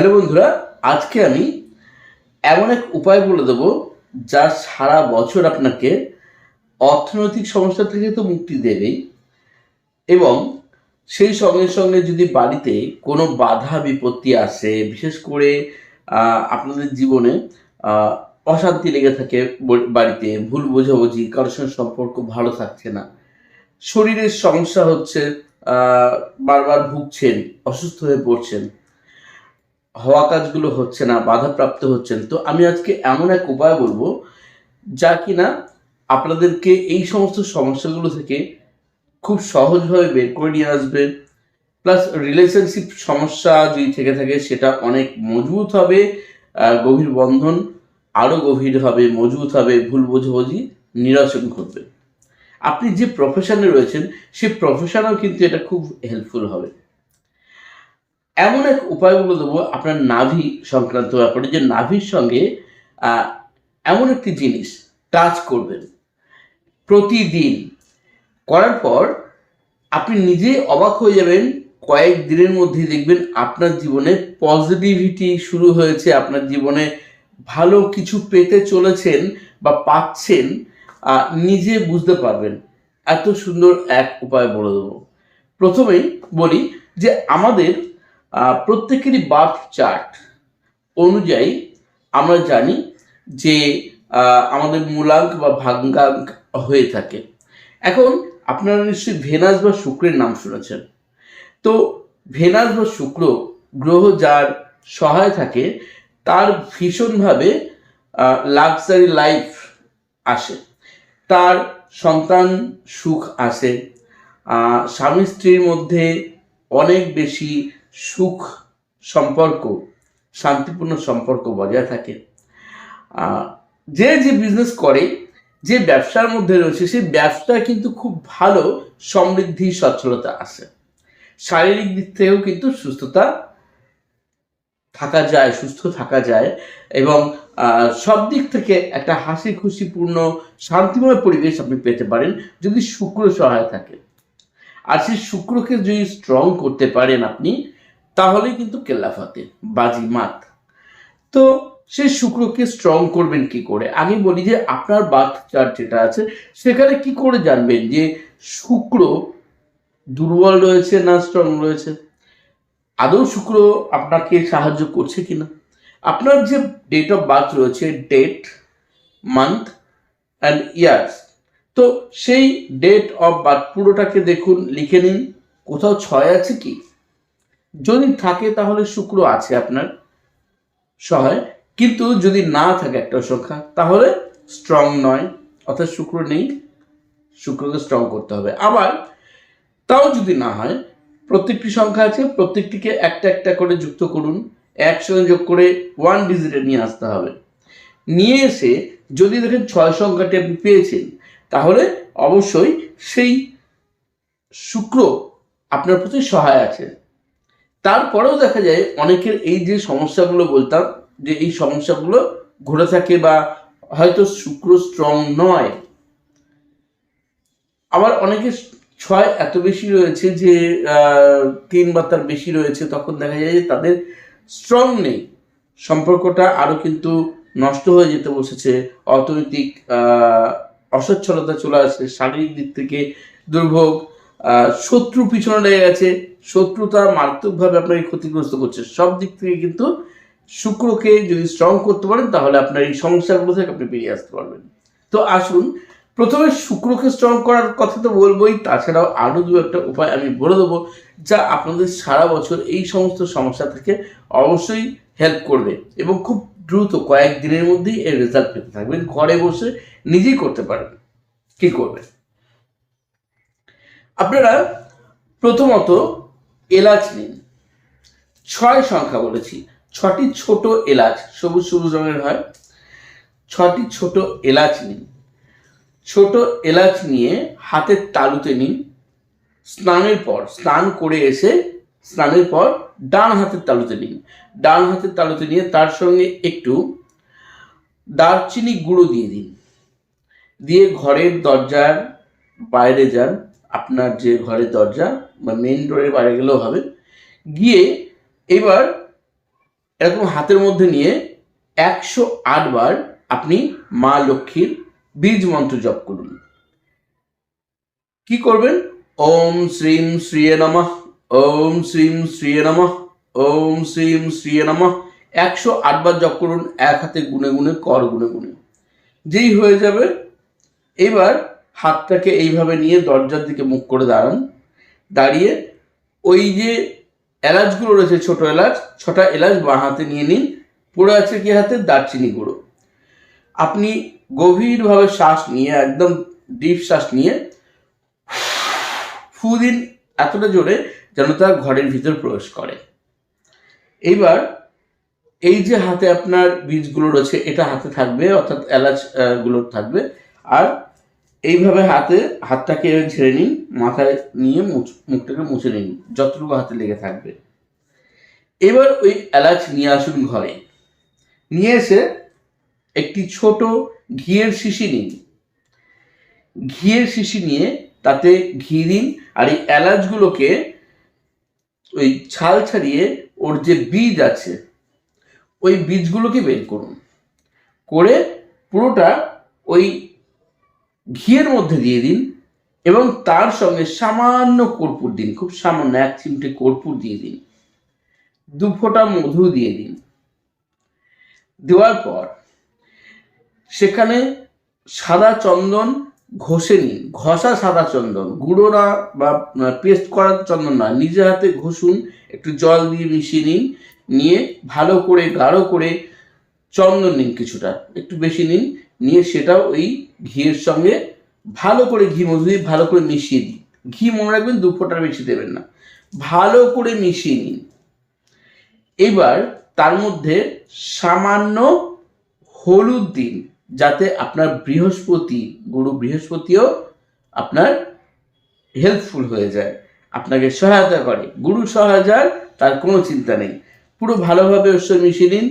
Hello বন্ধুরা, আজকে আমি এমন এক উপায় বলে দেবো যা সারা বছর আপনাকে অর্থনৈতিক সমস্যা থেকে তো মুক্তি দেবেই এবং সেই সঙ্গে সঙ্গে যদি বাড়িতে কোনো বাধা বিপত্তি আসে, বিশেষ করে আপনাদের জীবনে অশান্তি লেগে থাকে বাড়িতে, ভুল বোঝাবুঝি, কারোর সঙ্গে সম্পর্ক ভালো থাকছে না, শরীরের সমস্যা হচ্ছে বারবার ভুগছেন, অসুস্থ হয়ে পড়ছেন হওয়া কাজগুলো হচ্ছে না, বাধাপ্রাপ্ত হচ্ছেন। তো আমি আজকে এমন এক উপায় বলব, যা কিনা আপনাদেরকে এই সমস্ত সমস্যাগুলো থেকে খুব সহজভাবে বের করে নিয়ে আসবে। প্লাস রিলেশনশিপ সমস্যা যদি থেকে থাকে, সেটা অনেক মজবুত হবে গভীর বন্ধন আরও গভীর হবে, মজবুত হবে, ভুল বোঝাবুঝি নিরসন করবে আপনি যে প্রফেশনে রয়েছেন সেই প্রফেশনেও কিন্তু এটা খুব হেল্পফুল হবে। এমন এক উপায়গুলো দেবো, আপনার নাভি সংক্রান্ত ব্যাপারে, যে নাভির সঙ্গে এমন একটি জিনিস টাচ করবেন। প্রতিদিন করার পর আপনি নিজে অবাক হয়ে যাবেন, কয়েক দিনের মধ্যে দেখবেন আপনার জীবনে পজিটিভিটি শুরু হয়েছে, আপনার জীবনে ভালো কিছু পেতে চলেছেন বা পাচ্ছেন নিজে বুঝতে পারবেন। এত সুন্দর এক উপায় বলে দেবো। প্রথমেই বলি যে আমাদের প্রত্যেকেরই বার্থ চার্ট অনুযায়ী আমরা জানি যে আমাদের মূলাঙ্ক বা ভাঙ্গাঙ্ক হয়ে থাকে। এখন আপনারা নিশ্চয়ই ভেনাস বা শুক্রের নাম শুনেছেন। তো ভেনাস বা শুক্র গ্রহ যার সহায় থাকে, তার ভীষণভাবে লাক্সারি লাইফ আসে। তার সন্তান সুখ আসে। স্বামী স্ত্রীর মধ্যে অনেক বেশি সুখ সম্পর্ক, শান্তিপূর্ণ সম্পর্ক বজায় থাকে। যে যে বিজনেস করে, যে ব্যবসার মধ্যে রয়েছে, সেই ব্যবসায় কিন্তু খুব ভালো সমৃদ্ধি, সচ্ছলতা আসে শারীরিক দিক থেকেও কিন্তু সুস্থতা থাকা যায়, সুস্থ থাকা যায় এবং সব দিক থেকে একটা হাসি খুশিপূর্ণ শান্তিময় পরিবেশ আপনি পেতে পারেন যদি শুক্র সহায় থাকে। আর সেই শুক্রকে যদি স্ট্রং করতে পারেন আপনি তাহলেই কিন্তু কেল্লাফাতে বাজি মাত। তো সে শুক্রকে স্ট্রং করবেন কি করে? আগে বলি যে আপনার বার্থ চার্ট যেটা আছে, সেখানে কি করে জানবেন যে শুক্র দুর্বল রয়েছে না স্ট্রং রয়েছে? আদৌ শুক্র আপনাকে সাহায্য করছে কিনা? আপনার যে ডেট অফ বার্থ রয়েছে ডেট মান্থ অ্যান্ড ইয়ার্স তো সেই ডেট অফ বার্থ পুরোটাকে দেখুন, লিখে নিন। কোথাও ছয় আছে কি? যদি থাকে তাহলে শুক্র আছে আপনার সহায়। কিন্তু যদি না থাকে একটা সংখ্যা, তাহলে স্ট্রং নয়, অর্থাৎ শুক্র নেই। শুক্রকে স্ট্রং করতে হবে। আবার তাও যদি না হয়, প্রত্যেকটি সংখ্যা আছে, প্রত্যেকটিকে একটা একটা করে যুক্ত করুন। একসঙ্গে যোগ করে ওয়ান ডিজিটে নিয়ে আসতে হবে। নিয়ে এসে যদি দেখেন ছয় সংখ্যাটি আপনি পেয়েছেন, তাহলে অবশ্যই সেই শুক্র আপনার প্রতি সহায় আছে। তারপরেও দেখা যায় অনেকের এই যে সমস্যাগুলো বলতাম, যে এই সমস্যাগুলো ঘুরে থাকে বা হয়তো শুক্র স্ট্রং নয়। আবার অনেকের ছয় এত বেশি রয়েছে যে তিন বা তার বেশি রয়েছে, তখন দেখা যায় যে তাদের স্ট্রং নেই। সম্পর্কটা আরও কিন্তু নষ্ট হয়ে যেতে বসেছে, অর্থনৈতিক অসচ্ছলতা চলে আসছে, শারীরিক দিক থেকে দুর্ভোগ শত্রু পিছনে লেগে গেছে। শত্রুতা মারাত্মকভাবে আপনাকে ক্ষতিগ্রস্ত করছে। সব দিক থেকে কিন্তু শুক্রকে যদি স্ট্রং করতে পারেন, তাহলে আপনার এই সমস্যাগুলো থেকে আপনি বেরিয়ে আসতে পারবেন। তো আসুন, প্রথমে শুক্রকে স্ট্রং করার কথা তো বলবোই, তাছাড়াও আরও দু একটা উপায় আমি বলে দেবো, যা আপনাদের সারা বছর এই সমস্ত সমস্যা থেকে অবশ্যই হেল্প করবে এবং খুব দ্রুত কয়েক দিনের মধ্যেই এর রেজাল্ট পেতে থাকবেন। ঘরে বসে নিজেই করতে পারবেন। কি করবেন? আপনারা প্রথমত এলাচ নিন ছয় সংখ্যা বলেছি। ছটি ছোট এলাচ, সবুজ সবুজ রঙের হয়। ছটি ছোট এলাচ নিন ছোট এলাচ নিয়ে হাতের তালুতে নিন। স্নানের পর, স্নান করে এসে স্নানের পর ডান হাতের তালুতে নিন। ডান হাতের তালুতে নিয়ে তার সঙ্গে একটু দারচিনি গুঁড়ো দিয়ে দিন। দিয়ে ঘরের দরজার বাইরে যান। আপনার যে ঘরের দরজা বা মেন ডোরের বাইরে গেলেও হবে। গিয়ে এবার এরকম হাতের মধ্যে নিয়ে একশো আট বার আপনি মা লক্ষ্মীর বীজ মন্ত্র জপ করুন। কি করবেন? ওম শ্রীম শ্রিয়ে নমঃ, ওম শ্রীম শ্রিয়ে নমঃ, ওম শ্রীম শ্রিয়ে নমঃ। একশো আটবার জপ করুন, এক হাতে গুনে গুনে, কর গুনে গুনে। যেই হয়ে যাবে, এবার হাতটাকে এইভাবে নিয়ে দরজার দিকে মুখ করে দাঁড়ান। দাঁড়িয়ে ওই যে এলাচগুলো রয়েছে, ছোট এলাচ, ছটা এলাচ বাঁ হাতে নিয়ে নিন। পড়ে আছে কি হাতে? দারচিনি গুঁড়ো। আপনি গভীরভাবে শ্বাস নিয়ে, একদম ডিপ শ্বাস নিয়ে ফু দিন এতটা জোরে যেন তা ঘরের ভিতর প্রবেশ করে। এইবার এই যে হাতে আপনার বীজগুলো রয়েছে, এটা হাতে থাকবে, অর্থাৎ এলাচগুলো থাকবে। আর এইভাবে হাতে, হাতটাকে ঝেড়ে নিন, মাথায় নিয়ে মুখটাকে মুছে নিন, যতটুকু হাতে লেগে থাকবে। এবার ওই এলাচ নিয়ে আসুন ঘরে। নিয়ে এসে একটি ছোট ঘিয়ের শিশি নিন। ঘিয়ের শিশি নিয়ে তাতে ঘি দিন আর এই এলাচগুলোকে ওই ছাল ছাড়িয়ে ওর যে বীজ আছে, ওই বীজগুলোকে বের করুন। করে পুরোটা ওই ঘিয়ের মধ্যে দিয়ে দিন এবং তার সঙ্গে সামান্য কর্পূর দিন, খুব সামান্য, এক চিমটে কর্পূর দিয়ে দিন। দু ফোঁটা মধু দিয়ে দিন। দেওয়ার পর সেখানে সাদা চন্দন ঘষে নিন। ঘষা সাদা চন্দন, গুঁড়ো না বা পেস্ট করা চন্দন না। নিজের হাতে ঘষুন, একটু জল দিয়ে মিশিয়ে নিন, নিয়ে ভালো করে, গাঢ় করে চন্দন নিন কিছুটা, একটু বেশি নিন নিয়ে সেটাও ওই ঘিয়ের সঙ্গে ভালো করে ঘি দিয়ে ভালো করে মিশিয়ে দিন। ঘি মনে রাখবেন দু ফোঁটার বেশি দেবেন না। ভালো করে মিশিয়ে নিন। এবার তার মধ্যে সামান্য হলুদ দিন, যাতে আপনার বৃহস্পতি, গুরু বৃহস্পতিও আপনার হেল্পফুল হয়ে যায়, আপনাকে সহায়তা করে। গুরু সহায়তার তার কোনো চিন্তা নেই। পুরো ভালোভাবে ওর সঙ্গে মিশিয়ে নিন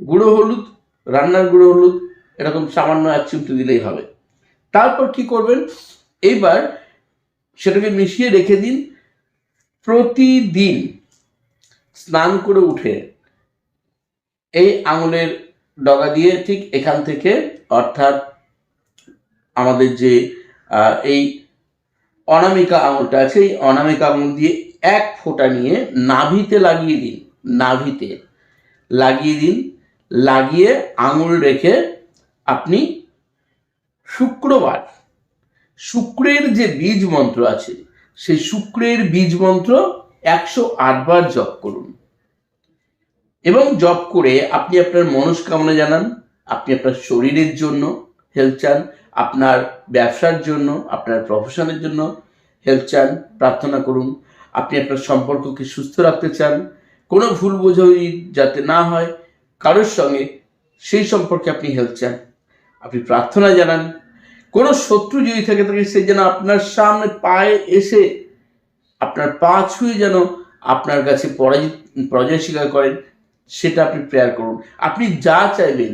গুঁড়ো হলুদ, রান্নার গুঁড়ো হলুদ এরকম সামান্য এক চিমটি দিলেই হবে। তারপর কি করবেন? এইবার সেটাকে মিশিয়ে রেখে দিন। প্রতিদিন স্নান করে উঠে এই আঙুলের ডগা দিয়ে ঠিক এখান থেকে অর্থাৎ আমাদের যে এই অনামিকা আঙুলটা আছে, এই অনামিকা আঙুল দিয়ে এক ফোঁটা নিয়ে নাভিতে লাগিয়ে দিন। নাভিতে লাগিয়ে দিন। লাগিয়ে আঙুল রেখে আপনি শুক্রবার, শুক্রের যে বীজ মন্ত্র আছে, সেই শুক্রের বীজ মন্ত্র একশো আটবার জপ করুন। এবং জপ করে আপনি আপনার মনস্কামনা জানান, আপনি আপনার শরীরের জন্য হেল্প চান, আপনার ব্যবসার জন্য, আপনার প্রফেশনের জন্য হেল্প চান, প্রার্থনা করুন, আপনি আপনার সম্পর্ককে সুস্থ রাখতে চান, কোনো ভুল বোঝাবুঝি যাতে না হয়, কারোর সঙ্গে সেই সম্পর্কে আপনি হেল্প চান। আপনি প্রার্থনা জানান। কোনো শত্রু যদি থেকে থাকে সে যেন আপনার সামনে পায়ে এসে আপনার পা ছুঁয়ে যেন আপনার কাছে পরাজিত পরাজয় স্বীকার করেন, সেটা আপনি প্রেয়ার করুন। আপনি যা চাইবেন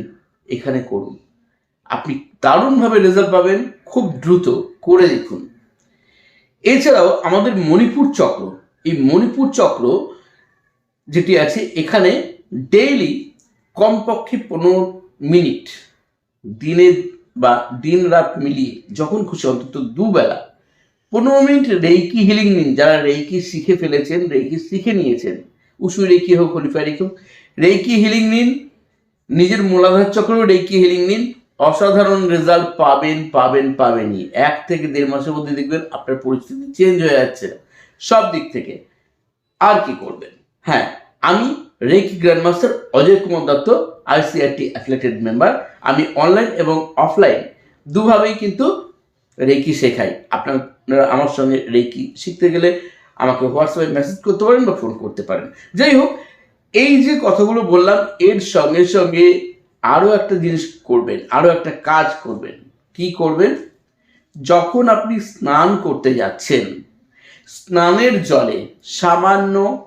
এখানে করুন। আপনি দারুণভাবে রেজাল্ট পাবেন, খুব দ্রুত করে দেখুন। এছাড়াও আমাদের মণিপুর চক্র, এই মণিপুর চক্র যেটি আছে, এখানে ডেইলি কমপক্ষে পনেরো মিনিট দিনে বা দিন রাত মিলিয়ে যখন খুশি, অন্তত দুবেলা পনেরো মিনিট রেইকি হিলিং নিন। যারা রেইকি শিখে ফেলেছেন, রেইকি শিখে নিয়েছেন, উসু রেকি হোক হলিফা রেকি হোক, রেইকি হিলিং নিন। নিজের মূলাধার চক্রেও রেইকি হিলিং নিন। অসাধারণ রেজাল্ট পাবেন পাবেন, পাবেনই। এক থেকে দেড় মাসের মধ্যে দেখবেন আপনার পরিস্থিতি চেঞ্জ হয়ে যাচ্ছে। সব দিক থেকে আর কি করবেন? হ্যাঁ আমি reiki grandmaster Ajay Kumar Dutta, ICRT affiliated member. আমি অনলাইন এবং অফলাইন দুভাবেই কিন্তু রেকি শেখাই। আপনারা আমার সঙ্গে রেকি শিখতে গেলে আমাকে হোয়াটসঅ্যাপে মেসেজ করতে পারেন বা ফোন করতে পারেন। যাই হোক, এই যে কথাগুলো বললাম, এর সঙ্গে সঙ্গে আরও একটা জিনিস করবেন, আরও একটা কাজ করবেন। কি করবেন? যখন আপনি স্নান করতে যাচ্ছেন, স্নানের জলে সামান্য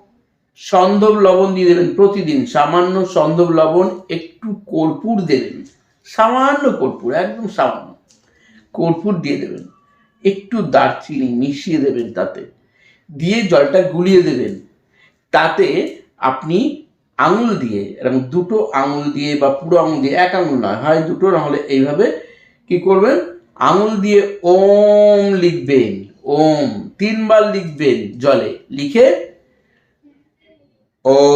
সন্দব লবণ দিয়ে দেবেন প্রতিদিন, সামান্য সন্দব লবণ একটু কর্পূর দেবেন। সামান্য কর্পূর, একদম সামান্য। কর্পূর দিয়ে দেবেন। একটু দারচিনি মিশিয়ে দেবেন তাতে। দিয়ে জলটা গুলিয়ে দেবেন। তাতে আপনি আঙুল দিয়ে, এরকম দুটো আঙুল দিয়ে বা পুরো আঙুল দিয়ে, এক আঙুল নয়, হয় দুটো না হলে এইভাবে কি করবেন? আঙুল দিয়ে ওম লিখবেন, ওম, তিনবার লিখবেন জলে। লিখে এইভাবে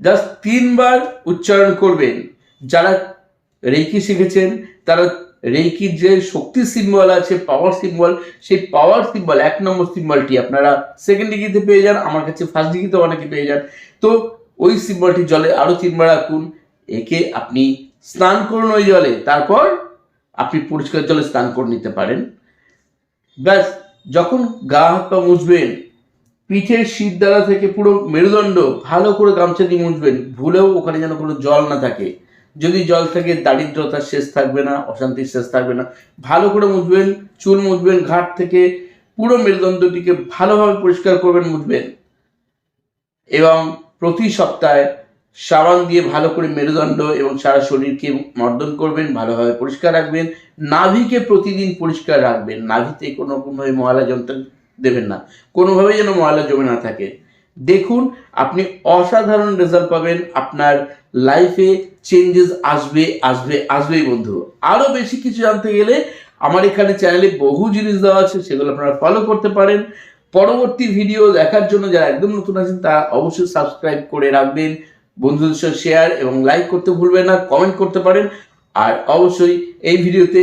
জাস্ট তিনবার উচ্চারণ করবেন। যারা রেকি শিখেছেন, তারা রেকির যে শক্তি সিম্বল আছে পাওয়ার সিম্বল সেই পাওয়ার সিম্বল এক নম্বর সিম্বলটি আপনারা সেকেন্ড ডিগ্রিতে পেয়ে যান, আমার কাছে ফার্স্ট ডিগ্রিতে অনেকে পেয়ে যান। তো ওই সিম্বলটি জলে আরও তিনবার রাখুন একে আপনি স্নান করুন ওই জলে, তারপর আপনি পরিষ্কার জলে স্নান করে নিতে পারেন। ব্যাস, যখন গা হাত পা মুছবেন, পিঠের শীত দ্বারা থেকে পুরো মেরুদণ্ড ভালো করে গামছা দিয়ে মুছবেন, ভুলেও ওখানে যেন কোনো জল না থাকে। যদি জল থাকে দারিদ্রতার শেষ থাকবে না অশান্তির শেষ থাকবে না। ভালো করে মুছবেন, চুল মুছবেন, ঘাট থেকে পুরো মেরুদণ্ডটিকে ভালোভাবে পরিষ্কার করবেন, মুছবেন। এবং প্রতি সপ্তাহে সাবান দিয়ে ভালো করে মেরুদণ্ড এবং সারা শরীরকে মর্দন করবেন, ভালোভাবে পরিষ্কার রাখবেন। নাভিকে প্রতিদিন পরিষ্কার রাখবেন। নাভিতে কোনো রকমভাবে ময়লা জমতে দেবেন না। কোনোভাবেই যেন ময়লা জমে না থাকে। দেখুন, আপনি অসাধারণ রেজাল্ট পাবেন। আপনার লাইফে চেঞ্জেস আসবে আসবে, আসবেই বন্ধু। আরও বেশি কিছু জানতে গেলে আমার এখানে চ্যানেলে বহু জিনিস দেওয়া আছে, সেগুলো আপনারা ফলো করতে পারেন। পরবর্তী ভিডিও দেখার জন্য যারা একদম নতুন আছেন, তারা অবশ্যই সাবস্ক্রাইব করে রাখবেন, বন্ধুদের সাথে শেয়ার এবং লাইক করতে ভুলবেন না কমেন্ট করতে পারেন। আর অবশ্যই এই ভিডিওতে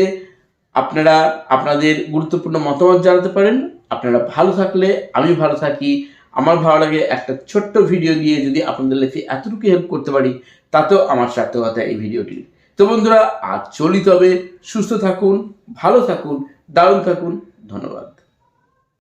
আপনারা আপনাদের গুরুত্বপূর্ণ মতামত জানাতে পারেন। আপনারা ভালো থাকলে আমি ভালো থাকি। আমার ভালো লাগে একটা ছোট্ট ভিডিও দিয়ে যদি আপনাদের লাইফে এতটুকু হেল্প করতে পারি, তাতেও আমার সার্থকতা এই ভিডিওটি তো বন্ধুরা, আজ চলি তবে। সুস্থ থাকুন, ভালো থাকুন, দারুণ থাকুন। ধন্যবাদ।